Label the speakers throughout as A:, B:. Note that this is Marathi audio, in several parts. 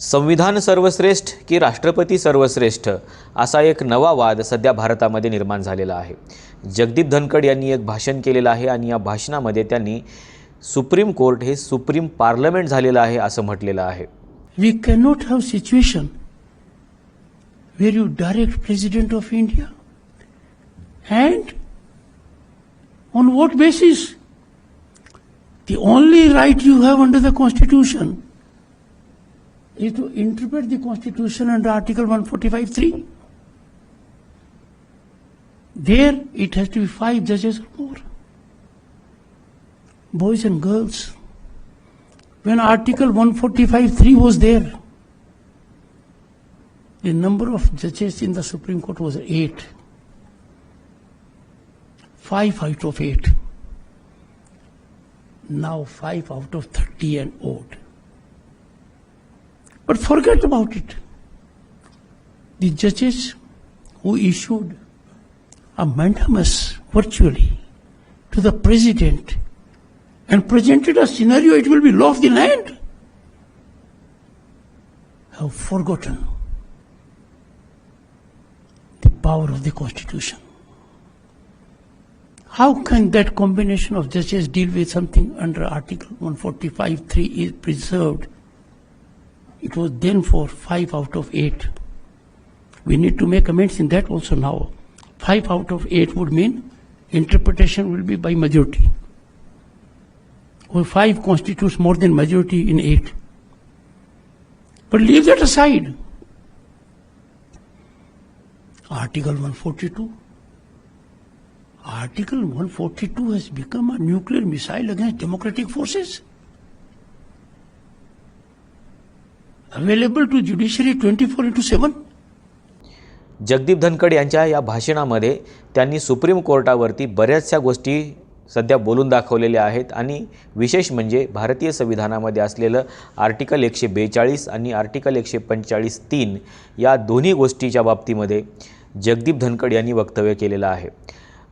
A: संविधान सर्वश्रेष्ठ की राष्ट्रपती सर्वश्रेष्ठ असा एक नवा वाद सध्या भारतामध्ये निर्माण झालेला आहे. जगदीप धनखड यांनी एक भाषण केलेलं आहे आणि या भाषणामध्ये त्यांनी सुप्रीम कोर्ट हे सुप्रीम पार्लमेंट झालेलं आहे असं म्हटलेलं आहे.
B: We cannot have situation where you direct president of India and on what basis The only right you have under the constitution is to interpret the Constitution under Article 145.3. There it has to be five judges or more. Boys and girls when Article 145.3 was there, the number of judges in the Supreme Court was eight. Five out of eight. Now five out of 30 and odd. But forget about it. The judges who issued a mandamus virtually to the president and presented a scenario it will be law of the land have forgotten the power of the constitution how can that combination of judges deal with something under article 145.3 is preserved it was then for 5 out of 8 we need to make amends in that also now 5 out of 8 would mean interpretation will be by majority or five constitutes more than majority in eight. But leave that aside. Article 142. Article 142 has become a nuclear missile against democratic forces. Available to judiciary twenty four into seven
A: Jagdeep Dhankhar यांच्या या भाषणामध्ये त्यांनी सुप्रीम कोर्टावरती बऱ्याचशा गोष्टी सध्या बोलून दाखवलेल्या आहेत आणि विशेष म्हणजे भारतीय संविधानामध्ये असलेलं आर्टिकल एकशे बेचाळीस आणि आर्टिकल एकशे पंचेचाळीस तीन या दोन्ही गोष्टीच्या बाबतीमध्ये जगदीप धनखड यांनी वक्तव्य केलेलं आहे.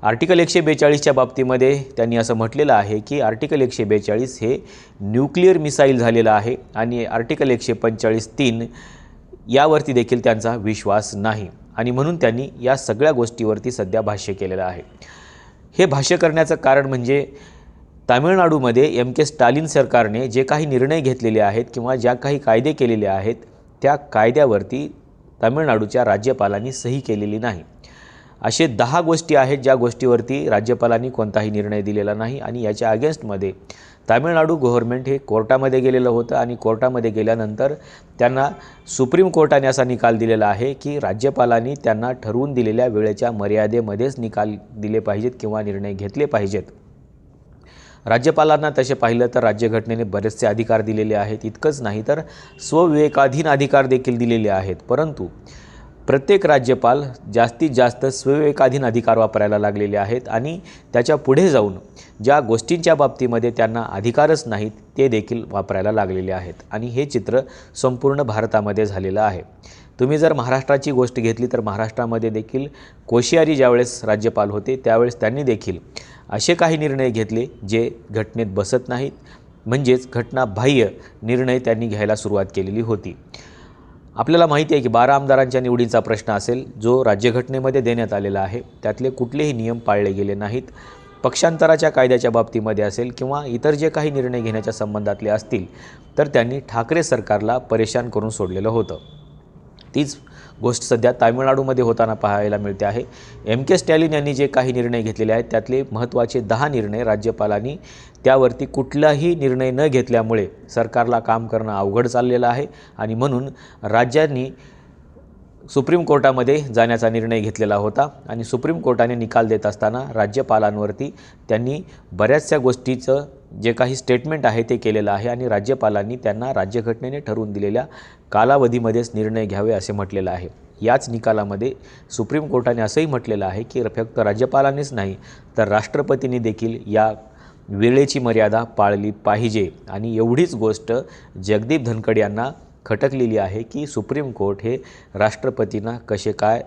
A: आर्टिकल एकशे बेचाळीसच्या बाबतीमध्ये त्यांनी असं म्हटलेलं आहे की आर्टिकल एकशे बेचाळीस हे न्यूक्लिअर मिसाईल झालेलं आहे आणि आर्टिकल एकशे पंचेचाळीस तीन यावरती देखील त्यांचा विश्वास नाही. आणि म्हणून त्यांनी या सगळ्या गोष्टीवरती सध्या भाष्य केलेलं आहे. हे भाष्य करण्याचं कारण म्हणजे तामिळनाडूमध्ये एम के स्टालिन सरकारने जे काही निर्णय घेतलेले आहेत किंवा ज्या काही कायदे केलेले आहेत त्या कायद्यावरती तामिळनाडूच्या राज्यपालांनी सही केलेली नाही. असे दहा गोष्टी आहेत ज्या गोष्टीवरती राज्यपालांनी कोणताही निर्णय दिलेला नाही आणि याच्या अगेन्स्टमध्ये तामिळनाडू गव्हर्नमेंट हे कोर्टामध्ये गेलेलं होतं आणि कोर्टामध्ये गेल्यानंतर त्यांना सुप्रीम कोर्टाने असा निकाल दिलेला आहे की राज्यपालांनी त्यांना ठरवून दिलेल्या वेळेच्या मर्यादेमध्येच निकाल दिले पाहिजेत किंवा निर्णय घेतले पाहिजेत. राज्यपालांना तसे पाहिलं तर राज्यघटनेने बरेचसे अधिकार दिलेले आहेत इतकंच नाही तर स्वविवेकाधीन अधिकार देखील दिलेले आहेत. परंतु प्रत्येक राज्यपाल जास्तीत जास्त स्वविवेकाधीन अधिकार वापरायला लागलेले आहेत आणि त्याच्या पुढे जाऊन ज्या गोष्टींच्या बाबतीमध्ये त्यांना अधिकारच नाहीत ते देखील वापरायला लागलेले आहेत. आणि हे चित्र संपूर्ण भारतामध्ये झालेलं आहे. तुम्ही जर महाराष्ट्राची गोष्ट घेतली तर महाराष्ट्रामध्ये देखील कोश्यारी ज्यावेळेस राज्यपाल होते त्यावेळेस त्यांनी देखील असे काही निर्णय घेतले जे घटनेत बसत नाहीत. म्हणजेच घटनाबाह्य निर्णय त्यांनी घ्यायला सुरुवात केलेली होती. आपल्याला माहिती आहे की बारा आमदारांच्या निवडीचा प्रश्न असेल जो राज्यघटनेमध्ये देण्यात आलेला आहे त्यातले कुठलेही नियम पाळले गेले नाहीत. पक्षांतराच्या कायद्याच्या बाबतीमध्ये असेल किंवा इतर जे काही निर्णय घेण्याच्या संबंधातले असतील तर त्यांनी ठाकरे सरकारला परेशान करून सोडलेलं होतं. तीच गोष्ट सध्या तामिळनाडूमध्ये होताना पाहायला मिळते आहे. एम के स्टॅलिन यांनी जे काही निर्णय घेतलेले आहेत त्यातले महत्त्वाचे दहा निर्णय राज्यपालांनी त्यावरती कुठलाही निर्णय न घेतल्यामुळे सरकारला काम करणं अवघड चाललेलं आहे आणि म्हणून राज्यांनी सुप्रीम कोर्टामध्ये जाण्याचा निर्णय घेतलेला होता आणि सुप्रीम कोर्टाने निकाल देत असताना राज्यपालांवरती त्यांनी बऱ्याचशा गोष्टीचं जे काही स्टेटमेंट आहे ते केलेलं आहे आणि राज्यपालांनी त्यांना राज्यघटनेने ठरवून दिलेल्या कालावधीमध्येच निर्णय घ्यावे असे म्हटलेलं आहे. याच निकालामध्ये सुप्रीम कोर्टाने असंही म्हटलेलं आहे की फक्त राज्यपालांनीच नाही तर राष्ट्रपतींनी देखील या वेळेची मर्यादा पाळली पाहिजे. आणि एवढीच गोष्ट जगदीप धनखड यांना खटकलेली आहे की सुप्रीम कोर्ट हे राष्ट्रपतींना कसे काय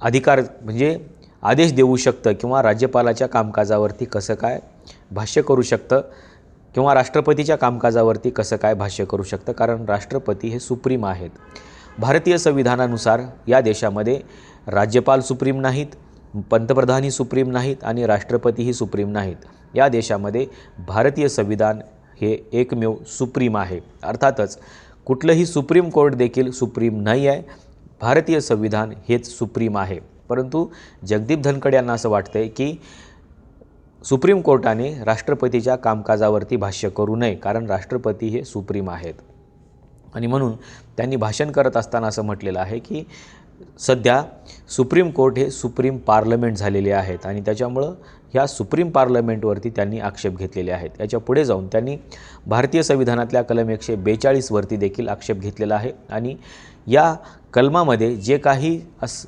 A: अधिकार म्हणजे आदेश देऊ शकतं किंवा राज्यपालाच्या कामकाजावरती कसं काय भाष्य करू शकतं किंवा राष्ट्रपतीच्या कामकाजावरती कसं काय भाष्य करू शकतं? कारण राष्ट्रपती हे सुप्रीम आहेत. भारतीय संविधानानुसार या देशामध्ये राज्यपाल सुप्रीम नाहीत पंतप्रधानही सुप्रीम नाहीत आणि राष्ट्रपतीही सुप्रीम नाहीत. या देशामध्ये भारतीय संविधान हे एकमेव सुप्रीम आहे. अर्थातच कुठलंही सुप्रीम कोर्ट देखील सुप्रीम नाही आहे. भारतीय संविधान हेच सुप्रीम आहे. परंतु जगदीप धनखड यांना असं वाटतं आहे की सुप्रीम कोर्टाने राष्ट्रपतीच्या कामकाजावरती भाष्य करू नये कारण राष्ट्रपती हे सुप्रीम आहेत. आणि म्हणून त्यांनी भाषण करत असताना असं म्हटलेलं आहे की सध्या सुप्रीम कोर्ट हे सुप्रीम पार्लमेंट झालेले आहेत आणि त्याच्यामुळं ह्या सुप्रीम पार्लमेंटवरती त्यांनी आक्षेप घेतलेले आहेत. याच्यापुढे जाऊन त्यांनी भारतीय संविधानातल्या कलम एकशे बेचाळीसवरती देखील आक्षेप घेतलेला आहे आणि या कलमामध्ये जे काही अस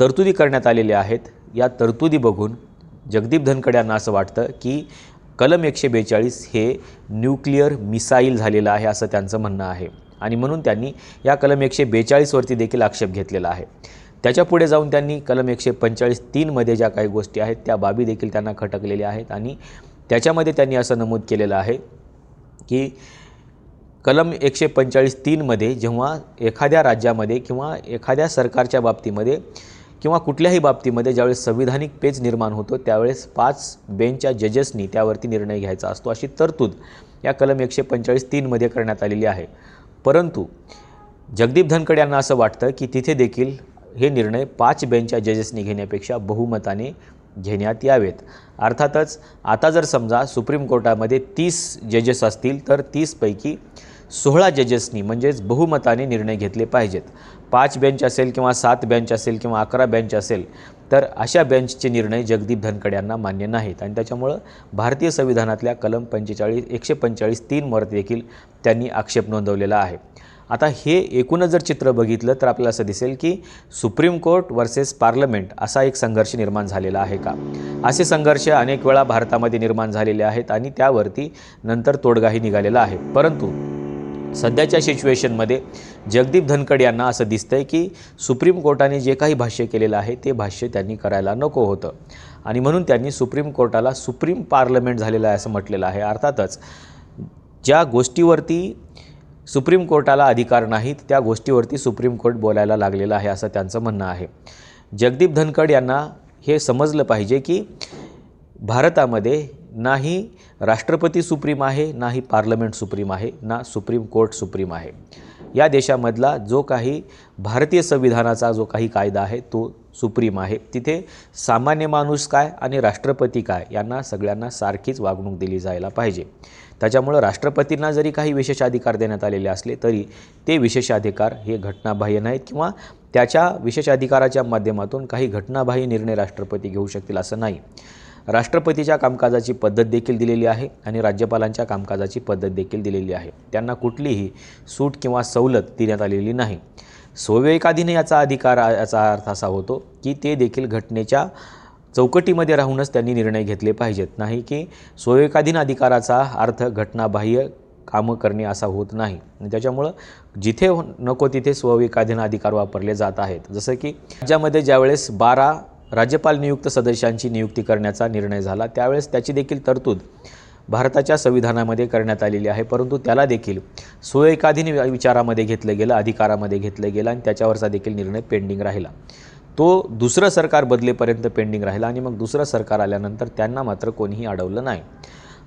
A: तरतुदी करण्यात आलेल्या आहेत या तरतुदी बघून जगदीप धनखड यांना असं वाटतं की कलम एकशे बेचाळीस हे न्यूक्लिअर मिसाईल झालेलं आहे असं त्यांचं म्हणणं आहे. आणि म्हणून त्यांनी या कलम एकशे बेचाळीसवरती देखील आक्षेप घेतलेला आहे. त्याच्या पुढे जाऊन त्यांनी कलम एकशे पंचेचाळीस तीनमध्ये ज्या काही गोष्टी आहेत त्या बाबी देखील त्यांना खटकलेल्या आहेत. आणि त्याच्यामध्ये त्यांनी असं नमूद केलेलं आहे की कलम एकशे पंचेचाळीस तीनमध्ये जेव्हा एखाद्या राज्यामध्ये किंवा एखाद्या सरकारच्या बाबतीमध्ये किंवा कुठल्याही बाबतीमध्ये ज्यावेळेस संविधानिक पेज निर्माण होतो त्यावेळेस पाच बेंचच्या जजेसनी त्यावरती निर्णय घ्यायचा असतो अशी तरतूद या कलम एकशे पंचेचाळीस तीनमध्ये करण्यात आलेली आहे. परंतु जगदीप धनखड यांना असं वाटतं की तिथे देखील हे निर्णय पाच बेंचच्या जजेसनी घेण्यापेक्षा बहुमताने घेण्यात यावेत. अर्थातच आता जर समजा सुप्रीम कोर्टामध्ये तीस जजेस असतील तर तीसपैकी सोळा जजेसनी म्हणजेच बहुमताने निर्णय घेतले पाहिजेत. पाच बेंच असेल किंवा सात बेंच असेल किंवा अकरा बेंच असेल तर अशा बेंचचे निर्णय जगदीप धनखड यांना मान्य नाहीत. आणि त्याच्यामुळं भारतीय संविधानातल्या कलम पंचेचाळीस एकशे पंचेचाळीस तीनवर देखील त्यांनी आक्षेप नोंदवलेला आहे. आता हे एकूणच जर चित्र बघितलं तर आपल्याला असं दिसेल की सुप्रीम कोर्ट वर्सेस पार्लमेंट असा एक संघर्ष निर्माण झालेला आहे का? असे संघर्ष अनेक वेळा भारतामध्ये निर्माण झालेले आहेत आणि त्यावरती नंतर तोडगाही निघालेला आहे. परंतु सध्याच्या सिच्युएशनमध्ये जगदीप धनखड यांना असं दिसतंय की सुप्रीम कोर्टाने जे काही भाष्य केलेलं आहे ते भाष्य त्यांनी करायला नको होतं. आणि म्हणून त्यांनी सुप्रीम कोर्टाला सुप्रीम पार्लमेंट झालेलं आहे असं म्हटलेलं आहे. अर्थातच ज्या गोष्टीवरती सुप्रीम कोर्टाला अधिकार नाहीत त्या गोष्टीवरती सुप्रीम कोर्ट बोलायला लागलेला आहे असं त्यांचं म्हणणं आहे. जगदीप धनखड यांना हे समजलं पाहिजे की भारतामध्ये नाही राष्ट्रपती सुप्रीम आहे नाही पार्लमेंट सुप्रीम आहे ना सुप्रीम कोर्ट सुप्रीम आहे. या देशामधला जो काही भारतीय संविधानाचा जो काही कायदा आहे तो सुप्रीम आहे. तिथे सामान्य माणूस काय आणि राष्ट्रपती काय यांना सगळ्यांना सारखीच वागणूक दिली जायला पाहिजे. त्याच्यामुळं राष्ट्रपतींना जरी काही विशेष अधिकार देण्यात आलेले असले तरी ते विशेष अधिकार हे घटनाबाह्य नाहीत किंवा त्याच्या विशेष अधिकाराच्या माध्यमातून काही घटनाबाह्य निर्णय राष्ट्रपती घेऊ शकतील असं नाही. राष्ट्रपतीच्या कामकाजाची पद्धत देखील दिलेली आहे आणि राज्यपालांच्या कामकाजाची पद्धत देखील दिलेली आहे. त्यांना कुठलीही सूट किंवा सवलत देण्यात आलेली नाही. स्वविवेकाधीन याचा अधिकार याचा अर्थ असा होतो की ते देखील घटनेच्या चौकटीमध्ये राहूनच त्यांनी निर्णय घेतले पाहिजेत. नाही की स्वविवेकाधीन अधिकाराचा अर्थ घटनाबाह्य कामं करणे असा होत नाही. त्याच्यामुळं जिथे हो, नको तिथे स्वविकाधीन अधिकार वापरले जात आहेत. जसं की राज्यामध्ये ज्यावेळेस बारा राज्यपाल नियुक्त सदस्यांची नियुक्ती करण्याचा निर्णय झाला. त्यावेळेस त्याची देखील तरतूद भारताच्या संविधानामध्ये करण्यात आलेली आहे. परंतु त्याला देखील सुएकाधीन विचारामध्ये घेतलं गेलं अधिकारामध्ये घेतलं गेलं आणि त्याच्यावरचा देखील निर्णय पेंडिंग राहिला. तो दुसरं सरकार बदलेपर्यंत पेंडिंग राहिला आणि मग दुसरं सरकार आल्यानंतर त्यांना मात्र कोणीही अडवलं नाही.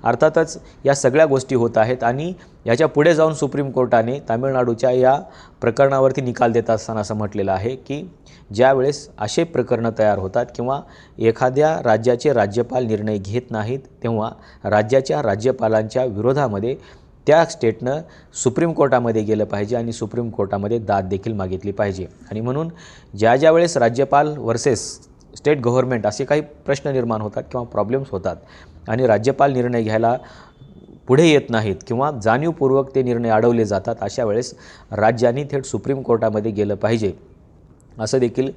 A: अर्थातच या सगळ्या गोष्टी होत आहेत आणि याच्यापुढे जाऊन सुप्रीम कोर्टाने तामिळनाडूच्या या प्रकरणावरती निकाल देत असताना असं म्हटलेलं आहे की ज्यावेळेस असे प्रकरणं तयार होतात किंवा एखाद्या राज्याचे राज्यपाल निर्णय घेत नाहीत तेव्हा राज्याच्या राज्यपालांच्या विरोधामध्ये त्या स्टेटनं सुप्रीम कोर्टामध्ये गेलं पाहिजे आणि सुप्रीम कोर्टामध्ये दाद देखील मागितली पाहिजे. आणि म्हणून ज्या ज्या वेळेस राज्यपाल वर्सेस स्टेट गव्हर्नमेंट असे काही प्रश्न निर्माण होतात किंवा प्रॉब्लेम्स होतात. आणि राज्यपाल निर्णय घ्यायला पुढे येत नाहीत किंवा जाणीवपूर्वक ते निर्णय अडवले जातात अशा वेळेस राज्यांनी थेट सुप्रीम कोर्टामध्ये गेलं पाहिजे. असं देखील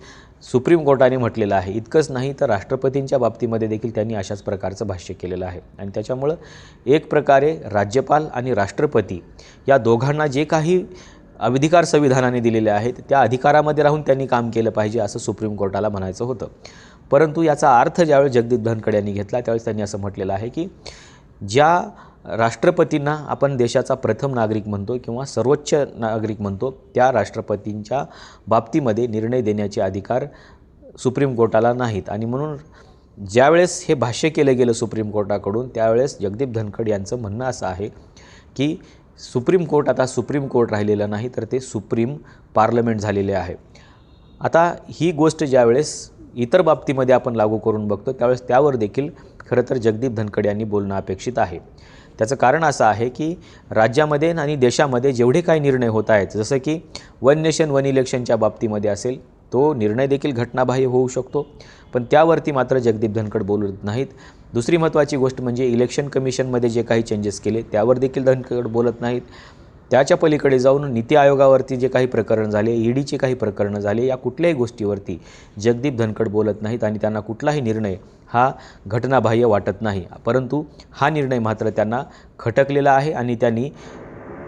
A: सुप्रीम कोर्टाने म्हटलेलं आहे. इतकंच नाही तर राष्ट्रपतींच्या बाबतीमध्ये देखील त्यांनी अशाच प्रकारचं भाष्य केलेलं आहे. आणि त्याच्यामुळं एक प्रकारे राज्यपाल आणि राष्ट्रपती या दोघांना जे काही अधिकार संविधानाने दिलेले आहेत त्या अधिकारामध्ये राहून त्यांनी काम केलं पाहिजे असं सुप्रीम कोर्टाला म्हणायचं होतं. परंतु याचा अर्थ ज्यावेळेस जगदीप धनखड यांनी घेतला त्यावेळेस त्यांनी असं म्हटलेलं आहे की ज्या राष्ट्रपतींना आपण देशाचा प्रथम नागरिक म्हणतो किंवा सर्वोच्च नागरिक म्हणतो त्या राष्ट्रपतींच्या बाबतीमध्ये निर्णय देण्याचे अधिकार सुप्रीम कोर्टाला नाहीत. आणि म्हणून ज्यावेळेस हे भाष्य केलं गेलं सुप्रीम कोर्टाकडून त्यावेळेस जगदीप धनखड यांचं म्हणणं असं आहे की सुप्रीम कोर्ट आता सुप्रीम कोर्ट राहिलेलं नाही तर ते सुप्रीम पार्लमेंट झालेले आहे. आता ही गोष्ट ज्यावेळेस इतर बाबतीमध्ये आपण लागू करून बघतो त्यावेळेस त्यावर देखील खरं तर जगदीप धनखड यांनी बोलणं अपेक्षित आहे. त्याचं कारण असं आहे की राज्यामध्ये आणि देशामध्ये जेवढे काही निर्णय होत आहेत जसं की वन नेशन वन इलेक्शनच्या बाबतीमध्ये असेल तो निर्णय देखील घटनाबाह्य होऊ शकतो. पण त्यावरती मात्र जगदीप धनखड बोलत नाहीत. दुसरी महत्त्वाची गोष्ट म्हणजे इलेक्शन कमिशनमध्ये जे काही चेंजेस केले त्यावर देखील धनखड बोलत नाहीत. त्याच्या पलीकडे जाऊन नीती आयोगावरती जे काही प्रकरण झाले ईडीचे काही प्रकरणं झाले या कुठल्याही गोष्टीवरती जगदीप धनखड बोलत नाहीत आणि त्यांना कुठलाही निर्णय हा घटनाबाह्य वाटत नाही. परंतु हा निर्णय मात्र त्यांना खटकलेला आहे आणि त्यांनी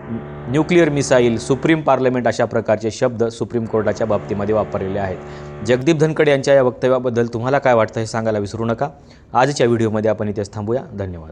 A: न्यूक्लिअर मिसाईल सुप्रीम पार्लमेंट अशा प्रकारचे शब्द सुप्रीम कोर्टाच्या बाबतीमध्ये वापरलेले आहेत. जगदीप धनखड यांच्या या वक्तव्याबद्दल तुम्हाला काय वाटतं हे सांगायला विसरू नका. आजच्या व्हिडिओमध्ये आपण इथेच थांबूया. धन्यवाद.